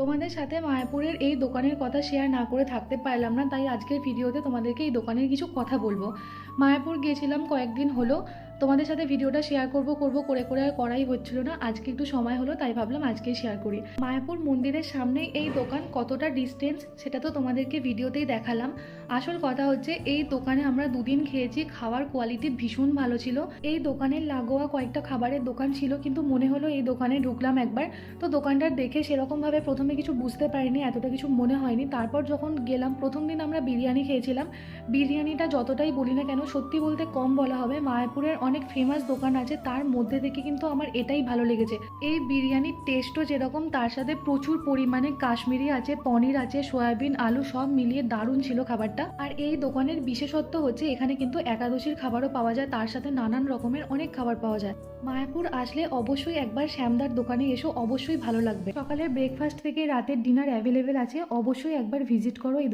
তোমাদের সাথে মায়াপুরের এই দোকানের কথা শেয়ার না করে থাকতে পারলাম না, তাই আজকের ভিডিওতে তোমাদেরকে এই দোকানের কিছু কথা বলব। মায়াপুর গিয়েছিলাম কয়েকদিন হলো তোমাদের সাথে ভিডিওটা শেয়ার করব করব, করে করে আর করাই হচ্ছিল না। আজকে একটু সময় হলো, তাই ভাবলাম আজকেই শেয়ার করি। মায়াপুর মন্দিরের সামনেই এই দোকান কতটা ডিস্টেন্স সেটা তো তোমাদেরকে ভিডিওতেই দেখালাম। আসল কথা হচ্ছে, এই দোকানে আমরা দুদিন খেয়েছি, খাওয়ার কোয়ালিটি ভীষণ ভালো ছিল। এই দোকানের লাগোয়া কয়েকটা খাবারের দোকান ছিল, কিন্তু মনে হলো এই দোকানে ঢুকলাম একবার। তো দোকানটা দেখে সেরকমভাবে প্রথমে কিছু বুঝতে পারিনি, এতটা কিছু মনে হয়নি। তারপর যখন গেলাম, প্রথম দিন আমরা বিরিয়ানি খেয়েছিলাম। বিরিয়ানিটা যতটাই বলি না কেন, সত্যি বলতে কম বলা হবে। মায়াপুরের অনেক ফেমাস দোকান আছে, তার মধ্যে থেকে কিন্তু আমার এটাই ভালো লেগেছে। এই বিরিয়ানির টেস্টও যেরকম, তার সাথে প্রচুর পরিমাণে কাশ্মীরি আছে, পনির আছে, সয়াবিন, আলু সব মিলিয়ে দারুণ ছিল খাবারটা। আর এই দোকানের বিশেষত্ব হচ্ছে, এখানে কিন্তু একাদশীর খাবারও পাওয়া যায়, তার সাথে নানান রকমের অনেক খাবার পাওয়া যায়। মায়াপুর আসলে অবশ্যই একবার শ্যামদার দোকানে এসো, অবশ্যই ভালো লাগবে। সকালের ব্রেকফাস্ট থেকে রাতের ডিনার অ্যাভেলেবেল আছে, অবশ্যই একবার ভিজিট করো